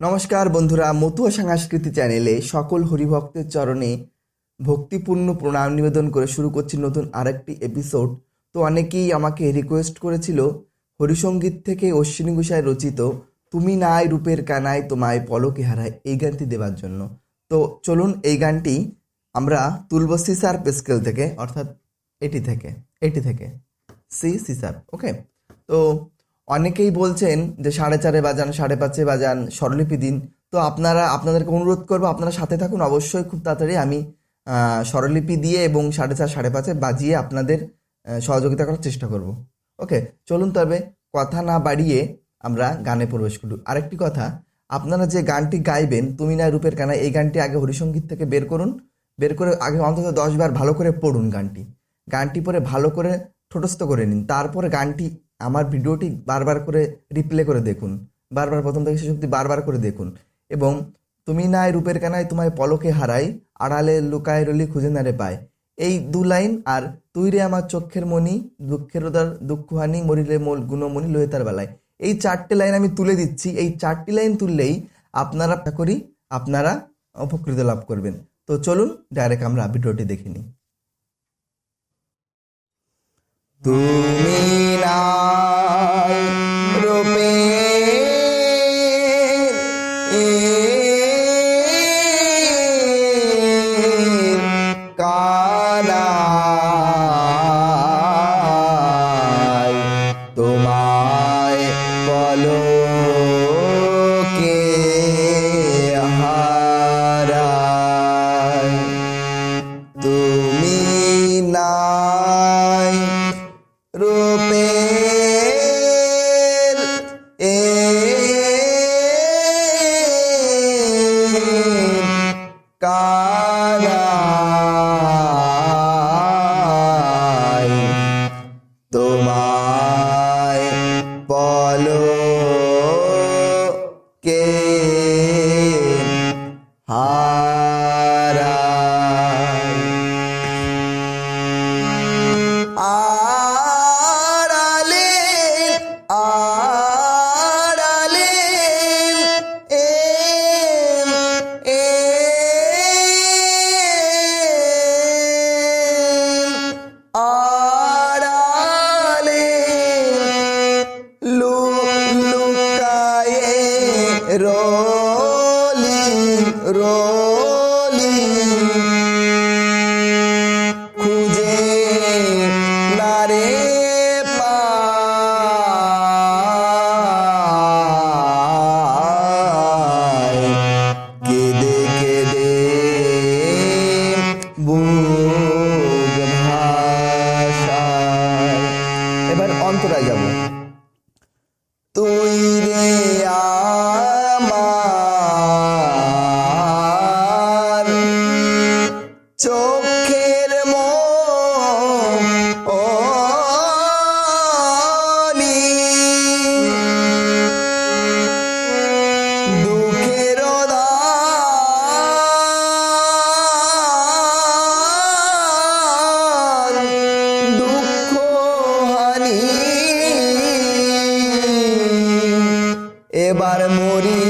নমস্কার বন্ধুরা, মতুয়া সংস্কৃতি চ্যানেলে সকল হরিভক্তের চরণে ভক্তিপূর্ণ প্রণাম নিবেদন করে শুরু করছি নতুন আরেকটি এপিসোড তো অনেকেই আমাকে রিকোয়েস্ট করেছিল, হরিসঙ্গীত থেকে অশ্বিনী ঘোষায় রচিত, তুমি নাই রূপের কানায়, তোমায় পলকে হারায় এই গানটি দেওয়ার জন্য। তো চলুন এই গানটি আমরা তুলব সিসার পেস্কেল থেকে, অর্থাৎ এটি থেকে এটি থেকে, সি সিসার ওকে তো অনেকেই বলছেন যে সাড়ে চারে বাজান, সাড়ে পাঁচে বাজান, স্বরলিপি দিন। তো আপনারা, আপনাদেরকে অনুরোধ করব, আপনারা সাথে থাকুন। অবশ্যই খুব তাড়াতাড়ি আমি স্বরলিপি দিয়ে এবং সাড়ে চার, সাড়ে পাঁচে বাজিয়ে আপনাদের সহযোগিতা করার চেষ্টা করব। ওকে, চলুন তবে কথা না বাড়িয়ে আমরা গানে প্রবেশ করি। আরেকটি কথা, আপনারা যে গানটি গাইবেন, তুমি না রূপের কানা এই গানটি আগে হরিসঙ্গীত থেকে বের করুন। বের করে আগে অন্তত দশ বার ভালো করে পড়ুন গানটি। গানটি পরে ভালো করে ঠোটস্থ করে নিন। তারপরে গানটি আমার ভিডিওটি বারবার করে রিপ্লে করে দেখুন। বারবার প্রথম থেকে শেষ অব্দি বারবার করে দেখুন। এবং তুমি নাই রূপের কানায় তোমায় পলকে হারাই, আড়ালে লুকায় রলি খুঁজে নারে পায়। এই দু লাইন আর তুই রে আমার চক্ষের মণি, দুঃখের উদার দুঃখহানি, মরিলে মোল গুণমণি লোহে তার বেলায়। এই চারটে লাইন আমি তুলে দিচ্ছি। এই চারটি লাইন তুললেই আপনারা আশা করি আপনারা উপকৃত লাভ করবেন। তো চলুন ডাইরেক্ট আমরা ভিডিওটি দেখে নিই। তুমি তোমায় বলো কে হারায়। তুমি নাই রূপের এ কানাই রোলি খুঁজে নারে কেঁদে কেঁদে বুক ভাষায় এবার অন্তরায় যাব। এবার মরি